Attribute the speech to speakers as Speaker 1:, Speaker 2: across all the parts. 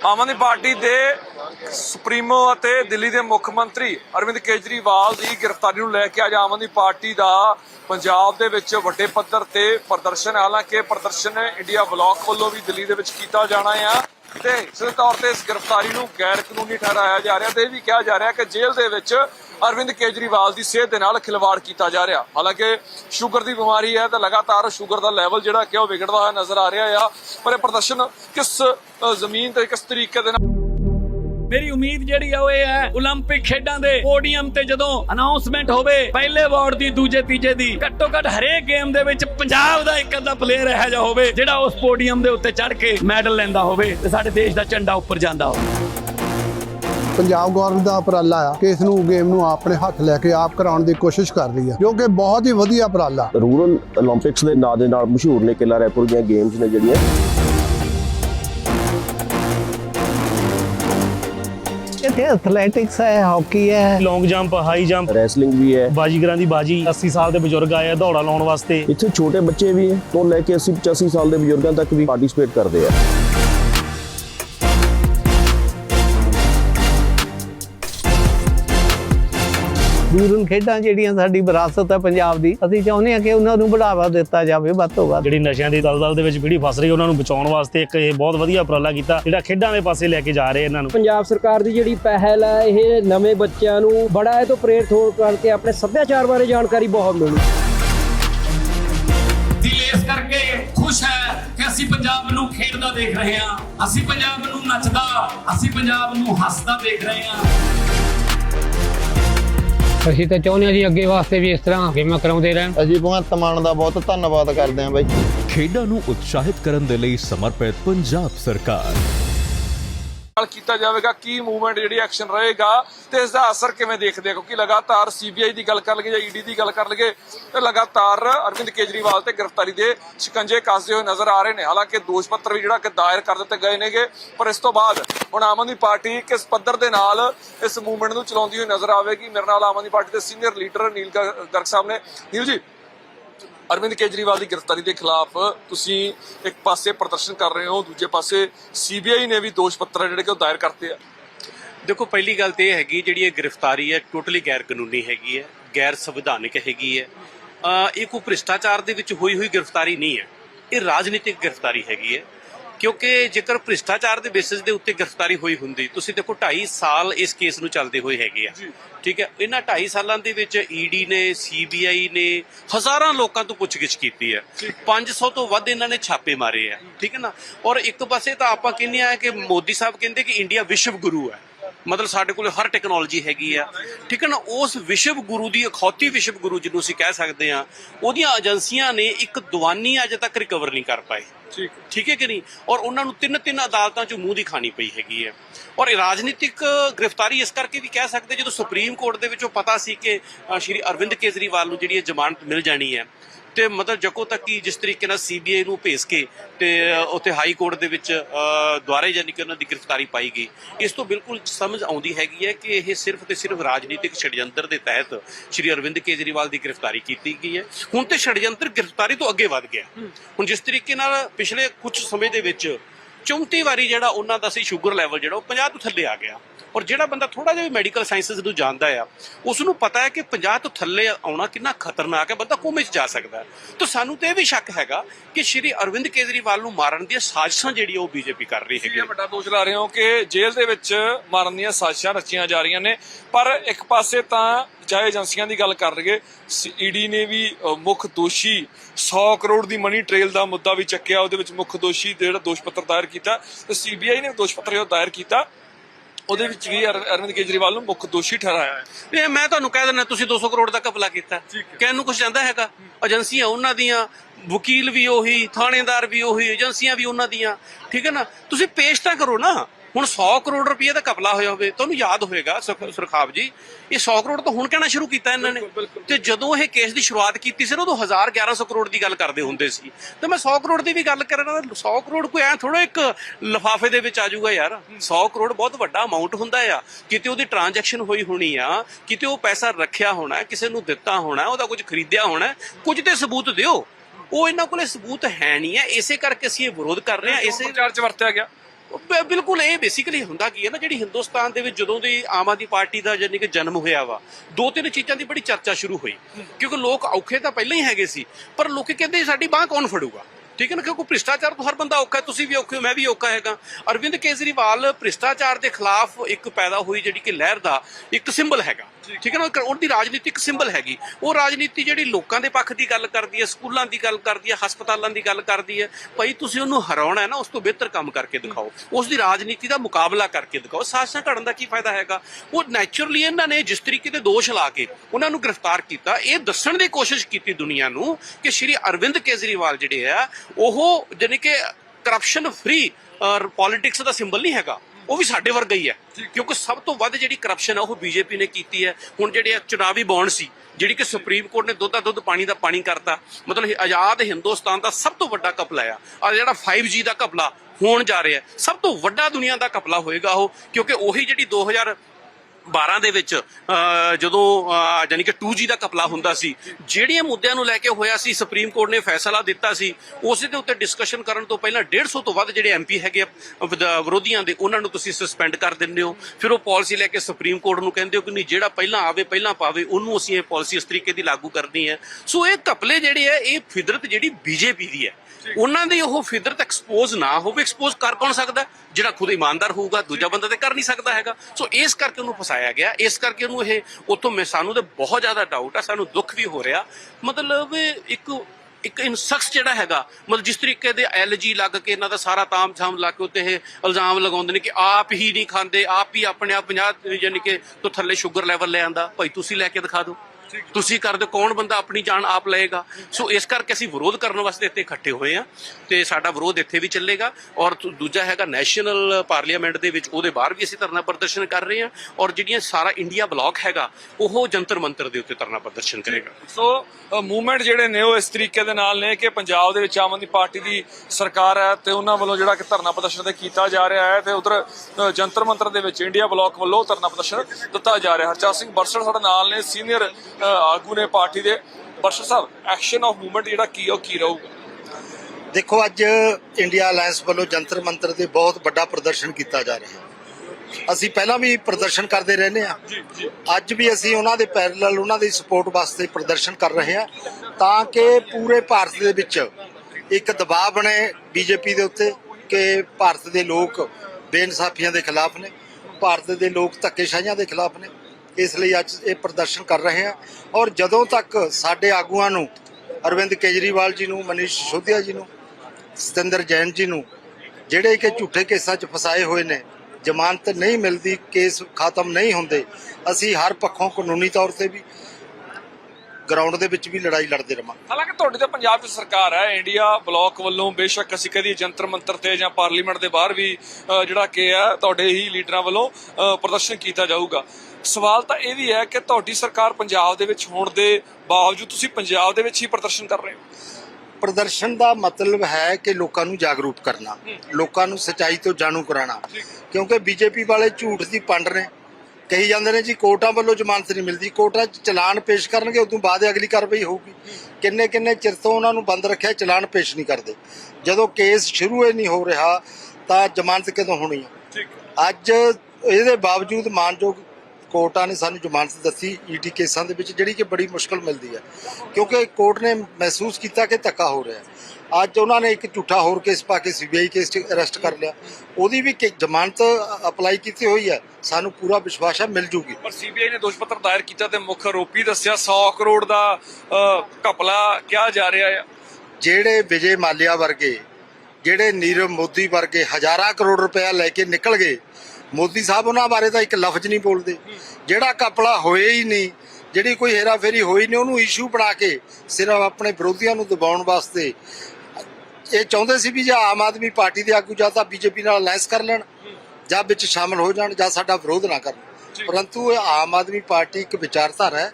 Speaker 1: ਆਮ Aadmi party ਦੇ supremo ਅਤੇ ਦਿੱਲੀ ਦੇ ਮੁੱਖ ਮੰਤਰੀ ਅਰਵਿੰਦ ਕੇਜਰੀਵਾਲ ਦੀ ਗ੍ਰਿਫਤਾਰੀ ਨੂੰ ਲੈ ਕੇ ਅੱਜ ਆਮ ਆਦਮੀ ਪਾਰਟੀ ਦਾ ਪੰਜਾਬ ਦੇ ਵਿੱਚ ਵੱਡੇ ਪੱਧਰ ਤੇ ਪ੍ਰਦਰਸ਼ਨ ਹਾਲਾਂਕਿ ਪ੍ਰਦਰਸ਼ਨ ਇੰਡੀਆ ਬਲਾਕ ਵੱਲੋਂ ਵੀ ਦਿੱਲੀ ਦੇ ਵਿੱਚ ਕੀਤਾ ਜਾਣਾ ਆ ਤੇ ਸਿੱਧੇ ਤੌਰ ਤੇ ਇਸ ਗ੍ਰਿਫਤਾਰੀ ਨੂੰ ਗੈਰ ਕਾਨੂੰਨੀ ਠਹਿਰਾਇਆ ਜਾ ਰਿਹਾ ਤੇ ਇਹ ਵੀ ਕਿਹਾ ਜਾ ਰਿਹਾ ਕਿ ਜੇਲ੍ਹ ਦੇ ਵਿੱਚ ਅਰਵਿੰਦ ਕੇਜਰੀਵਾਲ ਦੀ ਸਿਹਤ ਦੇ ਨਾਲ ਖਿਲਵਾੜ ਕੀਤਾ ਜਾ ਰਿਹਾ ਹਾਲਾਂਕਿ ਸ਼ੂਗਰ ਦੀ ਬਿਮਾਰੀ ਹੈ ਤੇ ਲਗਾਤਾਰ ਸ਼ੂਗਰ ਦਾ ਲੈਵਲ ਜਿਹੜਾ ਕਿ ਉਹ ਵਿਗੜਦਾ ਹੋਇਆ ਨਜ਼ਰ ਆ ਰਿਹਾ ਆ ਪਰ ਇਹ ਪ੍ਰਦਰਸ਼ਨ ਕਿਸ ਅ, ਜ਼ਮੀਨ ਤੇ ਕਿਸ ਤਰੀਕੇ ਦੇ ਨਾਲ
Speaker 2: ਮੇਰੀ ਉਮੀਦ ਜਿਹੜੀ ਆ ਉਹ ਇਹ ਹੈ 올림픽 ਖੇਡਾਂ ਦੇ ਪੋਡੀਅਮ ਤੇ ਜਦੋਂ ਅਨਾਉਂਸਮੈਂਟ ਹੋਵੇ ਪਹਿਲੇ ਵਾਰਡ ਦੀ ਦੂਜੇ ਤੀਜੇ ਦੀ ਘੱਟੋ ਘੱਟ ਹਰੇਕ ਗੇਮ ਦੇ ਵਿੱਚ ਪੰਜਾਬ ਦਾ ਇੱਕ ਅੱਧਾ ਪਲੇਅਰ ਇਹੋ ਜਿਹਾ ਹੋਵੇ ਜਿਹੜਾ ਉਸ ਪੋਡੀਅਮ ਦੇ ਉੱਤੇ ਚੜ੍ਹ ਕੇ ਮੈਡਲ ਲੈਂਦਾ ਹੋਵੇ ਤੇ ਸਾਡੇ ਦੇਸ਼ ਦਾ ਝੰਡਾ ਉੱਪਰ ਜਾਂਦਾ ਹੋਵੇ
Speaker 3: ਪੰਜਾਬ ਗਵਰਨਮੈਂਟ ਦਾ ਉਪਰਾਲਾ ਆ ਕਿ ਇਸ ਨੂੰ ਗੇਮ ਨੂੰ ਆਪਣੇ ਹੱਥ ਲੈ ਕੇ ਆਪ ਕਰਾਉਣ ਦੀ ਕੋਸ਼ਿਸ਼ ਕਰ ਰਹੀ ਆ ਜੋ ਬਹੁਤ ਹੀ ਵਧੀਆ ਉਪਰਾਲਾ।
Speaker 4: ਰੂਰਲ 올림픽ਸ ਦੇ ਨਾਂ ਦੇ ਨਾਲ ਮਸ਼ਹੂਰ ਨੇ ਕਿਲਾ ਰਾਏਪੁਰ ਦੀਆਂ ਗੇਮਸ ਨੇ ਜਿਹੜੀਆਂ।
Speaker 5: ਇਹ ਐਥਲੈਟਿਕਸ ਹੈ ਹਾਕੀ ਹੈ।
Speaker 6: Long jump high jump
Speaker 4: wrestling ਵੀ ਹੈ।
Speaker 6: ਬਾਜੀਗਰਾਂ ਦੀ ਬਾਜੀ 80 ਸਾਲ ਦੇ ਬਜ਼ੁਰਗ ਆਏ ਆ ਦੌੜਾ ਲਾਉਣ ਵਾਸਤੇ।
Speaker 4: ਇੱਥੇ ਛੋਟੇ ਬੱਚੇ ਵੀ ਹੈ ਤੋਂ ਲੈ ਕੇ 80 85 ਸਾਲ ਦੇ ਬਜ਼ੁਰਗਾਂ ਤੱਕ ਵੀ ਪਾਰਟਿਸਿਪੇਟ ਕਰਦੇ ਆ।
Speaker 5: ਰੂਰਲ ਖੇਡਾਂ ਜਿਹੜੀਆਂ ਸਾਡੀ ਵਿਰਾਸਤ ਹੈ ਪੰਜਾਬ ਦੀ ਅਸੀਂ ਚਾਹੁੰਦੇ ਹਾਂ ਕਿ ਉਹਨਾਂ ਨੂੰ ਬੜਾਵਾ ਦਿੱਤਾ ਜਾਵੇ ਵੱਧ ਤੋਂ ਵੱਧ।
Speaker 6: ਜਿਹੜੀ ਨਸ਼ਿਆਂ ਦੀ ਦਲਦਲ ਦੇ ਵਿੱਚ ਪੀੜੀ ਫਸ ਰਹੀ ਉਹਨਾਂ ਨੂੰ ਬਚਾਉਣ ਵਾਸਤੇ ਇੱਕ ਇਹ ਬਹੁਤ ਵਧੀਆ ਉਪਰਾਲਾ ਕੀਤਾ ਜਿਹੜਾ ਖੇਡਾਂ ਦੇ ਪਾਸੇ ਲੈ ਕੇ ਜਾ ਰਹੇ ਇਹਨਾਂ ਨੂੰ।
Speaker 7: ਪੰਜਾਬ ਸਰਕਾਰ ਦੀ ਜਿਹੜੀ ਪਹਿਲ ਹੈ ਇਹ ਨਵੇਂ ਬੱਚਿਆਂ ਨੂੰ ਬੜਾ ਇਹ ਤੋਂ ਪ੍ਰੇਰਿਤ ਹੋ ਕਰਕੇ ਆਪਣੇ ਸੱਭਿਆਚਾਰ ਬਾਰੇ ਜਾਣਕਾਰੀ ਬਹੁਤ ਮਿਲੂ।
Speaker 2: ਦਿਲ ਇਸ ਕਰਕੇ ਖੁਸ਼ ਹੈ ਕਿ ਅਸੀਂ ਪੰਜਾਬ ਨੂੰ ਖੇਡਦਾ ਦੇਖ ਰਹੇ ਹਾਂ ਅਸੀਂ ਪੰਜਾਬ ਨੂੰ ਨੱਚਦਾ ਅਸੀਂ ਪੰਜਾਬ ਨੂੰ ਹੱਸਦਾ ਦੇਖ ਰਹੇ ਹਾਂ।
Speaker 8: ਅਸੀਂ ਤਾਂ ਚਾਹੁੰਦੇ ਹਾਂ ਜੀ ਅੱਗੇ ਵਾਸਤੇ ਵੀ ਇਸ ਤਰ੍ਹਾਂ ਗੇਮਾਂ ਕਰਾਉਂਦੇ ਰਹਿਣ।
Speaker 3: ਅਸੀਂ ਭਗਵੰਤ ਮਾਨ ਦਾ ਬਹੁਤ ਧੰਨਵਾਦ ਕਰਦੇ ਹਾਂ ਬਾਈ।
Speaker 9: ਖੇਡਾਂ ਨੂੰ ਉਤਸ਼ਾਹਿਤ ਕਰਨ ਦੇ ਲਈ ਸਮਰਪਿਤ ਪੰਜਾਬ ਸਰਕਾਰ।
Speaker 1: ਨਾਲ ਕੀਤਾ ਜਾਵੇਗਾ, ਕੀ ਮੂਵਮੈਂਟ ਜਿਹੜੀ ਐਕਸ਼ਨ ਰਹੇਗਾ ਤੇ ਇਸ ਦਾ ਅਸਰ ਕਿਵੇਂ ਦੇਖਦੇ ਆ? ਕਿਉਂਕਿ ਲਗਾਤਾਰ ਸੀਬੀਆਈ ਦੀ ਗੱਲ ਕਰ ਲਈਏ ਜਾਂ ਈਡੀ ਦੀ ਗੱਲ ਕਰ ਲਈਏ, ਤੇ ਲਗਾਤਾਰ ਅਰਵਿੰਦ ਕੇਜਰੀਵਾਲ ਤੇ ਗ੍ਰਿਫਤਾਰੀ ਦੇ ਸ਼ਿਕੰਜੇ ਕੱਸਦੇ ਹੋਏ ਨਜ਼ਰ ਆ ਰਹੇ ਨੇ। ਹਾਲਾਂਕਿ ਦੋਸ਼ ਪੱਤਰ ਵੀ ਜਿਹੜਾ ਕਿ ਦਾਇਰ ਕਰ ਦਿੱਤੇ ਗਏ ਨੇਗੇ, ਪਰ ਇਸ ਤੋਂ ਬਾਅਦ ਹੁਣ ਆਮ ਆਦਮੀ ਪਾਰਟੀ ਕਿਸ ਪੱਧਰ ਦੇ ਨਾਲ ਇਸ ਮੂਵਮੈਂਟ ਨੂੰ ਚਲਾਉਂਦੀ ਹੋਈ ਨਜ਼ਰ ਆਵੇਗੀ? ਮੇਰੇ ਨਾਲ ਆਮ ਆਦਮੀ ਪਾਰਟੀ ਦੇ ਸੀਨੀਅਰ ਲੀਡਰ ਨੀਲ ਗਰਗ ਸਾਹਿਬ ਨੇ। ਨੀਲ ਜੀ ਅਰਵਿੰਦ ਕੇਜਰੀਵਾਲ ਦੀ ਗ੍ਰਿਫਤਾਰੀ ਦੇ ਖਿਲਾਫ ਤੁਸੀਂ ਇੱਕ ਪਾਸੇ ਪ੍ਰਦਰਸ਼ਨ ਕਰ ਰਹੇ ਹੋ, ਦੂਜੇ ਪਾਸੇ ਸੀਬੀਆਈ ਨੇ ਵੀ ਦੋਸ਼ ਪੱਤਰ ਜਿਹੜੇ ਕਿ ਉਹ ਦਾਇਰ ਕਰਤੇ ਆ।
Speaker 10: ਦੇਖੋ, ਪਹਿਲੀ ਗੱਲ ਤੇ ਇਹ ਹੈਗੀ ਜਿਹੜੀ ਇਹ ਗ੍ਰਿਫਤਾਰੀ ਹੈ, ਟੋਟਲੀ ਗੈਰ ਕਾਨੂੰਨੀ ਹੈਗੀ ਹੈ ਗੈਰ ਸੰਵਿਧਾਨਿਕ ਹੈਗੀ ਹੈ। ਇਹ ਕੋਈ ਭ੍ਰਿਸ਼ਟਾਚਾਰ ਦੇ ਵਿੱਚ ਹੋਈ ਹੋਈ ਗ੍ਰਿਫਤਾਰੀ ਨਹੀਂ ਹੈ। ਇਹ ਰਾਜਨੀਤਿਕ ਗ੍ਰਿਫਤਾਰੀ ਹੈਗੀ ਹੈ। ਕਿਉਂਕਿ ਜੇਕਰ ਭ੍ਰਿਸ਼ਟਾਚਾਰ ਦੇ ਬੇਸਿਸ ਦੇ ਉੱਤੇ ਗ੍ਰਿਫਤਾਰੀ ਹੋਈ ਹੁੰਦੀ ਤੁਸੀਂ ਦੇਖੋ 2.5 ਸਾਲ ਇਸ ਕੇਸ ਨੂੰ ਚੱਲਦੇ ਹੋਏ ਹੈਗੇ ਆ। ਠੀਕ ਹੈ ਇਹਨਾਂ 2.5 ਸਾਲਾਂ ਦੇ ਵਿੱਚ ਈਡੀ ਨੇ ਸੀਬੀਆਈ ਨੇ ਹਜ਼ਾਰਾਂ ਲੋਕਾਂ ਤੋਂ ਪੁੱਛਗਿੱਛ ਕੀਤੀ ਹੈ। 500 ਤੋਂ ਵੱਧ ਇਹਨਾਂ ਨੇ ਛਾਪੇ ਮਾਰੇ ਆ। ਠੀਕ ਹੈ ਨਾ? ਔਰ ਇੱਕ ਪਾਸੇ ਤਾਂ ਆਪਾਂ ਕਹਿੰਦੇ ਆ ਕਿ ਮੋਦੀ ਸਾਹਿਬ ਕਹਿੰਦੇ ਕਿ ਇੰਡੀਆ ਵਿਸ਼ਵ ਗੁਰੂ ਹੈ। ਮਤਲਬ ਸਾਡੇ ਕੋਲ ਹਰ ਟੈਕਨੋਲੋਜੀ ਹੈਗੀ ਆ। ਠੀਕ ਹੈ ਨਾ? ਉਸ ਵਿਸ਼ਵ ਗੁਰੂ ਦੀ ਅਖੌਤੀ ਵਿਸ਼ਵ ਗੁਰੂ ਜਿਹਨੂੰ ਅਸੀਂ ਕਹਿ ਸਕਦੇ ਆ ਉਹਦੀਆਂ ਏਜੰਸੀਆਂ ਨੇ ਇੱਕ ਦਵਾਨੀ ਅਜੇ ਤੱਕ ਰਿਕਵਰ ਨਹੀਂ ਕਰ ਪਾਏ।
Speaker 1: ਠੀਕ
Speaker 10: ਠੀਕ ਹੈ ਕਿ ਨਹੀਂ? ਔਰ ਉਹਨਾਂ ਨੂੰ ਤਿੰਨ ਤਿੰਨ ਅਦਾਲਤਾਂ 'ਚ ਮੂੰਹ ਦੀ ਖਾਣੀ ਪਈ ਹੈਗੀ ਹੈ। ਔਰ ਰਾਜਨੀਤਿਕ ਗ੍ਰਿਫਤਾਰੀ ਇਸ ਕਰਕੇ ਵੀ ਕਹਿ ਸਕਦੇ ਜਦੋਂ ਸੁਪਰੀਮ ਕੋਰਟ ਦੇ ਵਿੱਚੋਂ ਪਤਾ ਸੀ ਕਿ ਅ, ਸ਼੍ਰੀ ਅਰਵਿੰਦ ਕੇਜਰੀਵਾਲ ਨੂੰ ਜਿਹੜੀ ਇਹ ਜ਼ਮਾਨਤ ਮਿਲ ਜਾਣੀ ਹੈ ਤੇ ਮਤਲਬ ਜਕੋ ਤੱਕ ਕੀ ਜਿਸ ਤਰੀਕੇ ਨਾਲ ਸੀਬੀਆਈ ਨੂੰ ਭੇਜ ਕੇ ਤੇ ਉੱਥੇ ਹਾਈ ਕੋਰਟ ਦੇ ਵਿੱਚ ਦੁਆਰੇ ਜਾਨੀ ਕਿ ਉਹਨਾਂ ਦੀ ਗ੍ਰਿਫਤਾਰੀ ਪਾਈ ਗਈ। ਇਸ ਤੋਂ ਬਿਲਕੁਲ ਸਮਝ ਆਉਂਦੀ ਹੈਗੀ ਹੈ ਕਿ ਇਹ ਸਿਰਫ ਤੇ ਸਿਰਫ ਰਾਜਨੀਤਿਕ ਛੜਯੰਤਰ ਦੇ ਤਹਿਤ ਸ਼੍ਰੀ ਅਰਵਿੰਦ ਕੇਜਰੀਵਾਲ ਦੀ ਗ੍ਰਿਫਤਾਰੀ ਕੀਤੀ ਗਈ ਹੈ। ਹੁਣ ਤੇ ਛੜਯੰਤਰ ਗ੍ਰਿਫਤਾਰੀ ਤੋਂ ਅੱਗੇ ਵੱਧ ਗਿਆ। ਹੁਣ ਜਿਸ ਤਰੀਕੇ ਨਾਲ ਪਿਛਲੇ ਕੁਝ ਸਮੇਂ ਦੇ ਵਿੱਚ 34 ਵਾਰੀ ਜਿਹੜਾ ਉਹਨਾਂ ਦਾ ਸੀ ਸ਼ੂਗਰ ਲੈਵਲ ਜਿਹੜਾ ਉਹ 50 ਤੋਂ ਥੱਲੇ ਆ ਗਿਆ। ਔਰ ਜਿਹੜਾ ਬੰਦਾ ਥੋੜਾ ਜਿਹਾ ਵੀ ਮੈਡੀਕਲ ਸਾਇੰਸਸ ਨੂੰ ਜਾਣਦਾ ਆ ਉਸ ਨੂੰ ਪਤਾ ਹੈ ਕਿ 50 ਤੋਂ ਥੱਲੇ ਆਉਣਾ ਕਿੰਨਾ ਖਤਰਨਾਕ ਹੈ ਬੰਦਾ ਕੋਮੇ 'ਚ ਜਾ ਸਕਦਾ ਤਾਂ ਸਾਨੂੰ ਤੇ ਇਹ ਵੀ ਸ਼ੱਕ ਹੈਗਾ ਕਿ ਸ਼੍ਰੀ ਅਰਵਿੰਦ ਕੇਜਰੀਵਾਲ ਨੂੰ ਮਾਰਨ ਦੀਆਂ ਸਾਜ਼ਿਸ਼ਾਂ ਜਿਹੜੀਆਂ ਉਹ ਬੀਜੇਪੀ ਕਰ ਰਹੀ ਹੈਗੀ
Speaker 1: ਇਹ ਵੱਡਾ ਦੋਸ਼ ਲਾ ਰਹੇ ਹੋ ਕਿ ਜੇਲ੍ਹ ਦੇ ਵਿੱਚ ਮਾਰਨ ਦੀਆਂ ਸਾਜ਼ਿਸ਼ਾਂ ਰਚੀਆਂ ਜਾ ਰਹੀਆਂ ਨੇ। ਪਰ ਇੱਕ ਪਾਸੇ ਤਾਂ ਚਾਹੇ ਏਜੰਸੀਆਂ ਦੀ ਗੱਲ ਕਰ ਲਈਏ ਈਡੀ ਨੇ ਵੀ ਮੁੱਖ ਦੋਸ਼ੀ 100 ਕਰੋੜ ਦੀ ਮਨੀ ਟ੍ਰੇਲ ਦਾ ਮੁੱਦਾ ਵੀ ਚੱਕਿਆ ਉਹਦੇ ਵਿੱਚ ਮੁੱਖ ਦੋਸ਼ੀ ਦੇ ਜਿਹੜਾ ਦੋਸ਼ ਪੱਤਰ ਦਾਇਰ ਕੀਤਾ ਤੇ ਸੀਬੀਆਈ ਨੇ ਦੋਸ਼ ਪੱਤਰ ਜੋ ਦਾਇਰ ਕੀਤਾ। ਉਹਦੇ ਵਿੱਚ ਵੀ ਅਰ- ਅਰਵਿੰਦ ਕੇਜਰੀਵਾਲ ਨੂੰ ਮੁੱਖ ਦੋਸ਼ੀ ਠਹਿਰਾਇਆ ਹੈ।
Speaker 10: ਇਹ ਮੈਂ ਤੁਹਾਨੂੰ ਕਹਿ ਦਿੰਦਾ ਤੁਸੀਂ 200 ਕਰੋੜ ਦਾ ਘਪਲਾ ਕੀਤਾ। ਕਹਿਣ ਨੂੰ ਕੁਝ ਜਾਂਦਾ ਹੈਗਾ? ਏਜੰਸੀਆਂ ਉਹਨਾਂ ਦੀਆਂ ਵਕੀਲ ਵੀ ਉਹੀ ਥਾਣੇਦਾਰ ਵੀ ਉਹੀ ਏਜੰਸੀਆਂ ਵੀ ਉਹਨਾਂ ਦੀਆਂ। ਠੀਕ ਹੈ ਨਾ? ਤੁਸੀਂ ਪੇਸ਼ ਤਾਂ ਕਰੋ ਨਾ। ਹੁਣ 100 ਕਰੋੜ ਰੁਪਏ ਦਾ ਘਪਲਾ ਹੋਇਆ ਹੋਵੇ ਤੁਹਾਨੂੰ ਯਾਦ ਸੁਖ- ਸੁਰਖਾਬ ਜੀ ਇਹ 100 ਕਰੋੜ ਤਾਂ ਹੁਣ ਕਹਿਣਾ ਸ਼ੁਰੂ ਕੀਤਾ ਇਹਨਾਂ ਨੇ। ਤੇ ਜਦੋਂ ਇਹ ਕੇਸ ਦੀ ਸ਼ੁਰੂਆਤ ਕੀਤੀ ਸੀ ਉਦੋਂ 1000 1100 ਕਰੋੜ ਦੀ ਗੱਲ ਕਰਦੇ ਹੁੰਦੇ ਸੀ। ਤੇ ਮੈਂ 100 ਕਰੋੜ ਦੀ ਵੀ ਗੱਲ ਕਰਨਾ 100 ਕਰੋੜ ਕੋਈ ਐ ਥੋੜਾ ਇੱਕ ਲਫਾਫੇ ਦੇ ਵਿੱਚ ਆ ਜਾਊਗਾ ਯਾਰ। 100 ਕਰੋੜ ਬਹੁਤ ਵੱਡਾ ਅਮਾਉਂਟ ਹੁੰਦਾ ਆ। ਕਿਤੇ ਉਹਦੀ ਟ੍ਰਾਂਜੈਕਸ਼ਨ ਹੋਈ ਹੋਣੀ ਆ ਕਿਤੇ ਉਹ ਪੈਸਾ ਰੱਖਿਆ ਹੋਣਾ ਕਿਸੇ ਨੂੰ ਦਿੱਤਾ ਹੋਣਾ ਉਹਦਾ ਕੁਝ ਖਰੀਦਿਆ ਹੋਣਾ ਕੁਝ ਤੇ ਸਬੂਤ ਦਿਓ। ਉਹ ਇਹਨਾਂ ਕੋਲੇ ਸਬੂਤ ਹੈ ਨਹੀਂ ਹੈ ਇਸੇ ਕਰਕੇ ਅਸੀਂ ਇਹ ਵਿਰੋਧ ਕਰ ਰਹੇ ਹਾਂ ਇਸੇ
Speaker 1: ਪ੍ਰਚਾਰ ਚ ਵਰਤਿਆ ਗਿਆ।
Speaker 10: ਬਿਲਕੁਲ ਇਹ ਬੇਸਿਕਲੀ ਹੁੰਦਾ ਕੀ ਹੈ ਨਾ, ਜਿਹੜੀ ਹਿੰਦੁਸਤਾਨ ਦੇ ਵਿੱਚ ਜਦੋਂ ਦੀ ਆਮ ਆਦਮੀ ਪਾਰਟੀ ਦਾ ਯਾਨੀ ਕਿ ਜਨਮ ਹੋਇਆ ਵਾ ਦੋ ਤਿੰਨ ਚੀਜ਼ਾਂ ਦੀ ਬੜੀ ਚਰਚਾ ਸ਼ੁਰੂ ਹੋਈ। ਕਿਉਂਕਿ ਲੋਕ ਔਖੇ ਤਾਂ ਪਹਿਲਾਂ ਹੀ ਹੈਗੇ ਸੀ, ਪਰ ਲੋਕ ਕਹਿੰਦੇ ਸਾਡੀ ਬਾਹ ਕੌਣ ਫੜੂਗਾ? ਠੀਕ ਹੈ ਨਾ, ਕਿਉਂਕਿ ਭ੍ਰਿਸ਼ਟਾਚਾਰ ਤੋਂ ਹਰ ਬੰਦਾ ਔਖਾ ਤੁਸੀਂ ਵੀ ਔਖੇ ਹੋ, ਮੈਂ ਵੀ ਔਖਾ ਹੈਗਾ। ਅਰਵਿੰਦ ਕੇਜਰੀਵਾਲ ਭ੍ਰਿਸ਼ਟਾਚਾਰ ਦੇ ਖਿਲਾਫ ਇੱਕ ਪੈਦਾ ਹੋਈ ਜਿਹੜੀ ਕਿ ਲਹਿਰ ਦਾ ਇੱਕ ਸਿੰਬਲ ਹੈਗਾ। ਠੀਕ ਹੈ ਨਾ ਇੱਕ ਉਹਦੀ ਰਾਜਨੀਤਿਕ ਸਿੰਬਲ ਹੈਗੀ। ਉਹ ਰਾਜਨੀਤੀ ਜਿਹੜੀ ਲੋਕਾਂ ਦੇ ਪੱਖ ਦੀ ਗੱਲ ਕਰਦੀ ਹੈ, ਸਕੂਲਾਂ ਦੀ ਗੱਲ ਕਰਦੀ ਹੈ, ਹਸਪਤਾਲਾਂ ਦੀ ਗੱਲ ਕਰਦੀ ਹੈ, ਭਾਈ ਤੁਸੀਂ ਉਹਨੂੰ ਹਰਾਉਣਾ ਹੈ ਨਾ, ਉਸ ਤੋਂ ਬਿਹਤਰ ਕੰਮ ਕਰਕੇ ਦਿਖਾਓ। ਉਸ ਦੀ ਰਾਜਨੀਤੀ ਦਾ ਮੁਕਾਬਲਾ ਕਰਕੇ ਦਿਖਾਓ। ਸਾਜ਼ਿਸ਼ਾਂ ਘੜਨ ਦਾ ਕੀ ਫਾਇਦਾ ਹੈਗਾ? ਉਹ ਨੈਚੁਰਲੀ ਇਹਨਾਂ ਨੇ ਜਿਸ ਤਰੀਕੇ ਦੇ ਦੋਸ਼ ਲਾ ਕੇ ਉਹਨਾਂ ਨੂੰ ਗ੍ਰਿਫਤਾਰ ਕੀਤਾ, ਇਹ ਦੱਸਣ ਦੀ ਕੋਸ਼ਿਸ਼ ਕੀਤੀ ਦੁਨੀਆ ਨੂੰ ਕਿ ਸ਼੍ਰੀ ਅਰਵਿੰਦ ਕੇਜਰੀਵਾਲ ਜਿਹੜੇ ਆ ਉਹ ਜਾਣੀ ਕਿ ਕਰਪਸ਼ਨ ਫ੍ਰੀ ਪੋਲਿਟਿਕਸ ਦਾ ਸਿੰਬਲ ਨਹੀਂ ਹੈਗਾ। ਉਹ ਵੀ ਸਾਡੇ ਵਰਗਾ ਹੀ ਹੈ। ਕਿਉਂਕਿ ਸਭ ਤੋਂ ਵੱਧ ਜਿਹੜੀ ਕਰਪਸ਼ਨ ਹੈ ਉਹ ਬੀਜੇਪੀ ਨੇ ਕੀਤੀ ਹੈ। ਹੁਣ ਜਿਹੜੇ ਆ ਚੁਣਾਵੀ ਬੌਂਡ ਸੀ ਜਿਹੜੀ ਕਿ ਸੁਪਰੀਮ ਕੋਰਟ ਨੇ ਦੁੱਧ ਦਾ ਦੁੱਧ ਪਾਣੀ ਦਾ ਪਾਣੀ ਕਰਤਾ। ਮਤਲਬ ਇਹ ਆਜ਼ਾਦ ਹਿੰਦੁਸਤਾਨ ਦਾ ਸਭ ਤੋਂ ਵੱਡਾ ਕਪਲਾ ਆ। ਆ ਜਿਹੜਾ 5G ਦਾ ਕਪਲਾ ਹੋਣ ਜਾ ਰਿਹਾ ਸਭ ਤੋਂ ਵੱਡਾ ਦੁਨੀਆ ਦਾ ਕਪਲਾ ਹੋਏਗਾ ਉਹ। ਕਿਉਂਕਿ ਉਹੀ ਜਿਹੜੀ 2000 12 ਦੇ ਵਿੱਚ ਜਦੋਂ ਅਹ, ਯਾਨੀ ਕਿ 2G ਦਾ ਕਪਲਾ ਹੁੰਦਾ ਸੀ ਜਿਹੜੀਆਂ ਮੁੱਦਿਆਂ ਨੂੰ ਲੈ ਕੇ ਹੋਇਆ ਸੀ ਸੁਪਰੀਮ ਕੋਰਟ ਨੇ ਫੈਸਲਾ ਦਿੱਤਾ ਸੀ ਉਸੇ ਦੇ ਉੱਤੇ ਡਿਸਕਸ਼ਨ ਕਰਨ ਤੋਂ ਪਹਿਲਾਂ 150 ਤੋਂ ਵੱਧ ਜਿਹੜੇ ਐਮਪੀ ਹੈਗੇ ਆ, ਵਿਰੋਧੀਆਂ ਦੇ ਉਹਨਾਂ ਨੂੰ ਤੁਸੀਂ ਸਸਪੈਂਡ ਕਰ ਦਿੰਦੇ ਹੋ। ਫਿਰ ਉਹ ਪਾਲਿਸੀ ਲੈ ਕੇ ਸੁਪਰੀਮ ਕੋਰਟ ਨੂੰ ਕਹਿੰਦੇ ਹੋ ਕਿ ਨਹੀਂ ਜਿਹੜਾ ਪਹਿਲਾਂ ਆਵੇ ਪਹਿਲਾਂ ਪਾਵੇ ਉਹਨੂੰ ਅਸੀਂ ਇਹ ਪਾਲਿਸੀ ਇਸ ਤਰੀਕੇ ਦੀ ਲਾਗੂ ਕਰਨੀ ਹੈ। ਸੋ ਇਹ ਕਪਲੇ ਜਿਹੜੇ ਆ ਇਹ ਫਿਦਰਤ ਜਿਹੜੀ ਬੀਜੇਪੀ ਦੀ ਹੈ। ਉਹਨਾਂ ਦੀ ਉਹ ਫਿਦਰਤ ਐਕਸਪੋਜ਼ ਨਾ ਹੋਵੇ ਐਕਸਪੋਜ਼ ਕਰ ਕੌਣ ਸਕਦਾ? ਜਿਹੜਾ ਖੁਦ ਇਮਾਨਦਾਰ ਹੋਊਗਾ, ਦੂਜਾ ਬੰਦਾ ਤੇ ਕਰ ਨਹੀਂ ਸਕਦਾ ਹੈਗਾ। ਸੋ ਇਸ ਕਰਕੇ ਉਹਨੂੰ ਫਸਾਇਆ ਗਿਆ। ਇਸ ਕਰਕੇ ਉਹਨੂੰ ਇਹ ਉਤੋਂ ਮੈਂ, ਸਾਨੂੰ ਤੇ ਬਹੁਤ ਜ਼ਿਆਦਾ ਡਾਊਟ ਆ, ਸਾਨੂੰ ਦੁੱਖ ਵੀ ਹੋ ਰਿਹਾ। ਮਤਲਬ ਇੱਕ ਇੱਕ ਇਨ ਜਿਹੜਾ ਹੈਗਾ, ਮਤਲਬ ਜਿਸ ਤਰੀਕੇ ਦੇ ਐਲਜੀ ਲੱਗ ਕੇ ਇਹਨਾਂ ਦਾ ਸਾਰਾ ਤਾਮ ਛਾਮ ਲਾ ਕੇ ਉੱਤੇ ਇਹ ਇਲਜ਼ਾਮ ਲਗਾਉਂਦੇ ਨੇ ਕਿ ਆਪ ਹੀ ਨਹੀਂ ਖਾਂਦੇ, ਆਪ ਹੀ ਆਪਣੇ ਆਪ 50 ਯਾਨੀ ਕਿ ਤੋਂ ਥੱਲੇ ਸ਼ੂਗਰ ਲੈਵਲ ਲੈ ਆਂਦਾ। ਭਾਈ, ਤੁਸੀਂ ਲੈ ਕੇ ਦਿਖਾ ਦਿਓ। ਤੁਸੀਂ ਕਰ ਦਿਓ ਕੌਣ ਬੰਦਾ ਆਪਣੀ ਜਾਨ ਆਪ ਲਏਗਾ? ਸੋ ਇਸ ਕਰਕੇ ਅਸੀਂ ਵਿਰੋਧ ਕਰਨ ਵਾਸਤੇ ਇੱਥੇ ਇਕੱਠੇ ਹੋਏ ਆ ਤੇ ਸਾਡਾ ਵਿਰੋਧ ਇੱਥੇ ਵੀ ਚੱਲੇਗਾ ਔਰ ਦੂਜਾ ਹੈਗਾ ਨੈਸ਼ਨਲ ਪਾਰਲੀਮੈਂਟ ਦੇ ਵਿੱਚ ਉਹਦੇ ਬਾਹਰ ਵੀ ਅਸੀਂ ਧਰਨਾ ਪ੍ਰਦਰਸ਼ਨ ਕਰ ਰਹੇ ਆ ਔਰ ਜਿਹੜੀਆਂ ਸਾਰਾ ਇੰਡੀਆ ਬਲਾਕ ਹੈਗਾ, ਉਹ ਜੰਤਰ ਮੰਤਰ ਦੇ ਉੱਤੇ ਧਰਨਾ ਪ੍ਰਦਰਸ਼ਨ ਕਰੇਗਾ।
Speaker 1: ਸੋ ਮੂਵਮੈਂਟ ਜਿਹੜੇ ਨੇ ਉਹ ਇਸ ਤਰੀਕੇ ਦੇ ਨਾਲ ਨੇ ਕਿ ਪੰਜਾਬ ਦੇ ਵਿੱਚ ਆਮ ਆਦਮੀ ਪਾਰਟੀ ਦੀ ਸਰਕਾਰ ਹੈ ਤੇ ਉਹਨਾਂ ਵੱਲੋਂ ਜਿਹੜਾ ਕਿ ਧਰਨਾ ਪ੍ਰਦਰਸ਼ਨ ਤੇ ਕੀਤਾ ਜਾ ਰਿਹਾ ਹੈ ਤੇ ਉਧਰ ਜੰਤਰ ਮੰਤਰ ਦੇ ਵਿੱਚ ਇੰਡੀਆ ਬਲਾਕ ਵੱਲੋਂ ਧਰਨਾ ਪ੍ਰਦਰਸ਼ਨ ਦਿੱਤਾ ਜਾ ਰਿਹਾ। ਹਰਚਾਰ ਸਿੰਘ ਬਰਸੜ ਸਾਡੇ ਨਾਲ ਨੇ, ਸੀਨੀਅਰ ਆਗੂ ਨੇ ਪਾਰਟੀ ਦੇ Barsar Sahib action of movement ਜਿਹੜਾ ਕੀ ਆ ਉਹ ਕੀ ਰਹੂਗਾ?
Speaker 11: ਦੇਖੋ ਅੱਜ ਇੰਡੀਆ ਅਲਾਈਅੰਸ ਵੱਲੋਂ ਜੰਤਰ ਮੰਤਰ ਦੇ ਬਹੁਤ ਵੱਡਾ ਪ੍ਰਦਰਸ਼ਨ ਕੀਤਾ ਜਾ ਰਿਹਾ ਹੈ। ਅਸੀਂ ਪਹਿਲਾਂ ਵੀ ਪ੍ਰਦਰਸ਼ਨ ਕਰਦੇ ਰਹਿੰਦੇ ਆ ਅੱਜ ਵੀ ਅਸੀਂ ਉਹਨਾਂ ਦੇ ਪੈਰਲਲ ਉਹਨਾਂ ਦੀ ਸਪੋਰਟ ਵਾਸਤੇ ਪ੍ਰਦਰਸ਼ਨ ਕਰ ਰਹੇ ਹਾਂ ਤਾਂ ਕਿ ਪੂਰੇ ਭਾਰਤ ਦੇ ਵਿੱਚ ਇੱਕ ਦਬਾਅ ਬਣੇ ਬੀਜੇਪੀ ਦੇ ਉੱਤੇ ਕਿ ਭਾਰਤ ਦੇ ਲੋਕ ਬੇਇਨਸਾਫੀਆਂ ਦੇ ਖਿਲਾਫ ਨੇ ਭਾਰਤ ਦੇ ਲੋਕ ਧੱਕੇਸ਼ਾਹੀਆਂ ਦੇ ਖਿਲਾਫ ਨੇ। ਇਸ ਲਈ ਅੱਜ ਇਹ ਪ੍ਰਦਰਸ਼ਨ ਕਰ ਰਹੇ ਹਾਂ। ਔਰ ਜਦੋਂ ਤੱਕ ਸਾਡੇ ਆਗੂਆਂ ਨੂੰ, ਅਰਵਿੰਦ ਕੇਜਰੀਵਾਲ ਜੀ ਨੂੰ, ਮਨੀਸ਼ ਸਿਸੋਦੀਆ ਜੀ ਨੂੰ, ਸਤਿੰਦਰ ਜੈਨ ਜੀ ਨੂੰ, ਜਿਹੜੇ ਕਿ ਝੂਠੇ ਕੇਸਾਂ 'ਚ ਫਸਾਏ ਹੋਏ ਨੇ, ਜ਼ਮਾਨਤ ਨਹੀਂ ਮਿਲਦੀ, ਕੇਸ ਖਤਮ ਨਹੀਂ ਹੁੰਦੇ, ਅਸੀਂ ਹਰ ਪੱਖੋਂ ਕਾਨੂੰਨੀ ਤੌਰ ਤੇ ਵੀ ਗਰਾਊਂਡ ਦੇ ਵਿੱਚ ਵੀ ਲੜਾਈ ਲੜਦੇ ਰਵਾਂਗੇ
Speaker 1: ਹਾਲਾਂਕਿ ਤੁਹਾਡੀ ਤਾਂ ਪੰਜਾਬ 'ਚ ਸਰਕਾਰ ਹੈ ਇੰਡੀਆ ਬਲਾਕ ਵੱਲੋਂ ਬੇਸ਼ੱਕ ਅਸੀਂ ਕਦੀ ਜੰਤਰ ਮੰਤਰ ਤੇ ਜਾਂ ਪਾਰਲੀਮੈਂਟ ਦੇ ਬਾਹਰ ਵੀ ਜਿਹੜਾ ਕਿ ਹੈ ਤੁਹਾਡੇ ਹੀ ਲੀਡਰਾਂ ਵੱਲੋਂ ਪ੍ਰਦਰਸ਼ਨ ਕੀਤਾ ਜਾਊਗਾ। ਸਵਾਲ ਤਾਂ ਇਹ ਵੀ ਹੈ ਕਿ ਤੁਹਾਡੀ ਸਰਕਾਰ ਪੰਜਾਬ ਦੇ ਵਿੱਚ ਹੋਣ ਦੇ ਬਾਵਜੂਦ ਤੁਸੀਂ ਪੰਜਾਬ ਦੇ ਵਿੱਚ ਹੀ ਪ੍ਰਦਰਸ਼ਨ ਕਰ ਰਹੇ ਹੋ।
Speaker 11: ਪ੍ਰਦਰਸ਼ਨ ਦਾ ਮਤਲਬ ਹੈ ਕਿ ਲੋਕਾਂ ਨੂੰ ਜਾਗਰੂਕ ਕਰਨਾ ਲੋਕਾਂ ਨੂੰ ਸਚਾਈ ਤੋਂ ਜਾਣੂ ਕਰਾਉਣਾ। ਕਿਉਂਕਿ ਬੀਜੇਪੀ ਵਾਲੇ ਝੂਠ ਦੀ ਪੰਡ ਨੇ। ਕਹੀ ਜਾਂਦੇ ਨੇ ਜੀ ਕੋਰਟਾਂ ਵੱਲੋਂ ਜ਼ਮਾਨਤ ਨਹੀਂ ਮਿਲਦੀ ਕੋਰਟਾਂ 'ਚ ਚਲਾਨ ਪੇਸ਼ ਕਰਨਗੇ ਉਦੋਂ ਬਾਅਦ ਅਗਲੀ ਕਾਰਵਾਈ ਹੋਊਗੀ। ਕਿੰਨੇ ਕਿੰਨੇ ਚਿਰ ਤੋਂ ਉਹਨਾਂ ਨੂੰ ਬੰਦ ਰੱਖਿਆ ਚਲਾਨ ਪੇਸ਼ ਨਹੀਂ ਕਰਦੇ। ਜਦੋਂ ਕੇਸ ਸ਼ੁਰੂ ਹੀ ਨਹੀਂ ਹੋ ਰਿਹਾ ਤਾਂ ਜ਼ਮਾਨਤ ਕਦੋਂ ਹੋਣੀ ਹੈ। ਅੱਜ ਇਹਦੇ ਬਾਵਜੂਦ ਮਾਨਯੋਗ ਕੋਰਟਾਂ ਨੇ ਸਾਨੂੰ ਜ਼ਮਾਨਤ ਦਿੱਤੀ ਈਡੀ ਕੇਸਾਂ ਦੇ ਵਿੱਚ ਜਿਹੜੀ ਕਿ ਬੜੀ ਮੁਸ਼ਕਲ ਮਿਲਦੀ ਹੈ। ਕਿਉਂਕਿ ਕੋਰਟ ਨੇ ਮਹਿਸੂਸ ਕੀਤਾ ਕਿ ਧੱਕਾ ਹੋ ਰਿਹਾ ਹੈ। ਅੱਜ ਉਹਨਾਂ ਨੇ ਇੱਕ ਝੂਠਾ ਹੋਰ ਕੇਸ ਪਾ ਕੇ ਸੀਬੀਆਈ ਕੇਸ 'ਚ ਅਰੈਸਟ ਕਰ ਲਿਆ। ਉਹਦੀ ਵੀ ਜ਼ਮਾਨਤ ਅਪਲਾਈ ਕੀਤੀ ਹੋਈ ਹੈ। ਸਾਨੂੰ ਪੂਰਾ ਵਿਸ਼ਵਾਸ ਹੈ ਮਿਲ ਜੂਗੀ।
Speaker 1: ਪਰ ਸੀਬੀਆਈ ਨੇ ਦੋਸ਼ ਪੱਤਰ ਦਾਇਰ ਕੀਤਾ ਤੇ ਮੁੱਖ ਆਰੋਪੀ ਦੱਸਿਆ 100 ਕਰੋੜ ਦਾ ਘਪਲਾ ਕਿਹਾ ਜਾ ਰਿਹਾ ਹੈ।
Speaker 11: ਜਿਹੜੇ ਵਿਜੇ ਮਾਲਿਆ ਵਰਗੇ ਜਿਹੜੇ ਨੀਰਵ ਮੋਦੀ ਵਰਗੇ ਹਜ਼ਾਰਾਂ ਕਰੋੜ ਰੁਪਇਆ ਲੈ ਕੇ ਨਿਕਲ ਗਏ ਮੋਦੀ ਸਾਹਿਬ ਉਹਨਾਂ ਬਾਰੇ ਤਾਂ ਇੱਕ ਲਫ਼ਜ਼ ਨਹੀਂ ਬੋਲਦੇ। ਜਿਹੜਾ ਕਪੜਾ ਹੋਏ ਹੀ ਨਹੀਂ ਜਿਹੜੀ ਕੋਈ ਹੇਰਾਫੇਰੀ ਹੋਈ ਨਹੀਂ ਉਹਨੂੰ ਇਸ਼ੂ ਬਣਾ ਕੇ ਸਿਰਫ ਆਪਣੇ ਵਿਰੋਧੀਆਂ ਨੂੰ ਦਬਾਉਣ ਵਾਸਤੇ। ਇਹ ਚਾਹੁੰਦੇ ਸੀ ਵੀ ਜੇ ਆਮ ਆਦਮੀ ਪਾਰਟੀ ਦੇ ਆਗੂ ਜਾਂ ਤਾਂ ਬੀਜੇਪੀ ਨਾਲ ਅਲਾਈਅੰਸ ਕਰ ਲੈਣ ਜਾਂ ਵਿੱਚ ਸ਼ਾਮਲ ਹੋ ਜਾਣ ਜਾਂ ਸਾਡਾ ਵਿਰੋਧ ਨਾ ਕਰਨ। ਪਰੰਤੂ ਇਹ ਆਮ ਆਦਮੀ ਪਾਰਟੀ ਇੱਕ ਵਿਚਾਰਧਾਰਾ ਹੈ।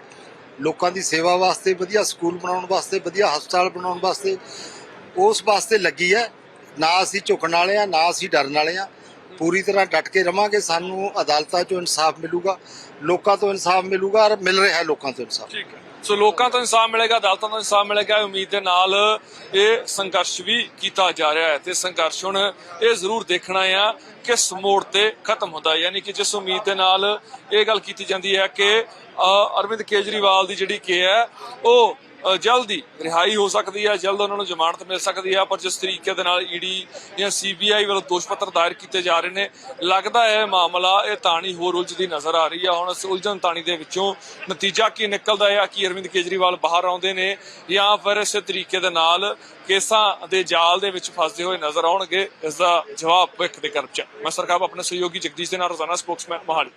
Speaker 11: ਲੋਕਾਂ ਦੀ ਸੇਵਾ ਵਾਸਤੇ ਵਧੀਆ ਸਕੂਲ ਬਣਾਉਣ ਵਾਸਤੇ ਵਧੀਆ ਹਸਪਤਾਲ ਬਣਾਉਣ ਵਾਸਤੇ ਉਸ ਵਾਸਤੇ ਲੱਗੀ ਹੈ। ਨਾ ਅਸੀਂ ਝੁਕਣ ਵਾਲੇ ਆ ਨਾ ਅਸੀਂ ਡਰਨ ਵਾਲੇ ਆ ਪੂਰੀ ਤਰ੍ਹਾਂ ਡਟ ਕੇ ਰਵਾਂਗੇ, ਸਾਨੂੰ ਅਦਾਲਤਾਂ 'ਚੋਂ ਇਨਸਾਫ ਮਿਲੂਗਾ, ਲੋਕਾਂ ਤੋਂ ਇਨਸਾਫ ਮਿਲੂਗਾ ਔਰ ਮਿਲ ਰਿਹਾ ਹੈ ਲੋਕਾਂ ਤੋਂ ਇਨਸਾਫ।
Speaker 1: ਸੋ ਲੋਕਾਂ ਤੋਂ ਇਨਸਾਫ ਮਿਲੇਗਾ, ਅਦਾਲਤਾਂ ਤੋਂ ਇਨਸਾਫ ਮਿਲੇਗਾ ਉਮੀਦ ਦੇ ਨਾਲ ਇਹ ਸੰਘਰਸ਼ ਵੀ ਕੀਤਾ ਜਾ ਰਿਹਾ ਹੈ ਤੇ ਸੰਘਰਸ਼ ਹੁਣ ਇਹ ਜ਼ਰੂਰ ਦੇਖਣਾ ਆ ਕਿਸ ਮੋੜ ਤੇ ਖਤਮ ਹੁੰਦਾ ਯਾਨੀ ਕਿ ਜਿਸ ਉਮੀਦ ਦੇ ਨਾਲ ਇਹ ਗੱਲ ਕੀਤੀ ਜਾਂਦੀ ਹੈ ਕਿ ਅਰਵਿੰਦ ਕੇਜਰੀਵਾਲ ਦੀ ਜਿਹੜੀ ਕੇ ਹੈ, ਉਹ ਜਲਦੀ ਰਿਹਾਈ ਹੋ ਸਕਦੀ ਹੈ, ਜਲਦ ਉਹਨਾਂ ਨੂੰ ਜ਼ਮਾਨਤ ਮਿਲ ਸਕਦੀ ਹੈ, ਪਰ ਜਿਸ ਤਰੀਕੇ ਦੇ ਨਾਲ ਈਡੀ ਜਾਂ ਸੀਬੀਆਈ ਵੱਲੋਂ ਦੋਸ਼ ਪੱਤਰ ਦਾਇਰ ਕੀਤੇ ਜਾ ਰਹੇ ਨੇ, ਲੱਗਦਾ ਹੈ ਮਾਮਲਾ ਇਹ ਤਾਣੀ ਹੋਰ ਉਲਝਦੀ ਨਜ਼ਰ ਆ ਰਹੀ ਹੈ। ਹੁਣ ਇਸ ਉਲਝਣ ਤਾਣੀ ਦੇ ਵਿੱਚੋਂ ਨਤੀਜਾ ਕੀ ਨਿਕਲਦਾ ਹੈ ਕਿ ਅਰਵਿੰਦ ਕੇਜਰੀਵਾਲ ਬਾਹਰ ਆਉਂਦੇ ਨੇ ਜਾਂ ਫਿਰ ਇਸੇ ਤਰੀਕੇ ਦੇ ਨਾਲ ਕੇਸਾਂ ਦੇ ਜਾਲ ਦੇ ਵਿੱਚ ਫਸਦੇ ਹੋਏ ਨਜ਼ਰ ਆਉਣਗੇ, ਇਸ ਦਾ ਜਵਾਬ ਭਵਿੱਖ ਦੇ ਕਰਮ ਮੈਂ ਸਰਕਾਰ ਆਪਣੇ ਸਹਿਯੋਗੀ ਜਗਦੀਸ਼ ਦੇ ਨਾਲ ਰੋਜ਼ਾਨਾ ਸਪੋਕਸਮੈਨ ਮੋਹਾਲੀ।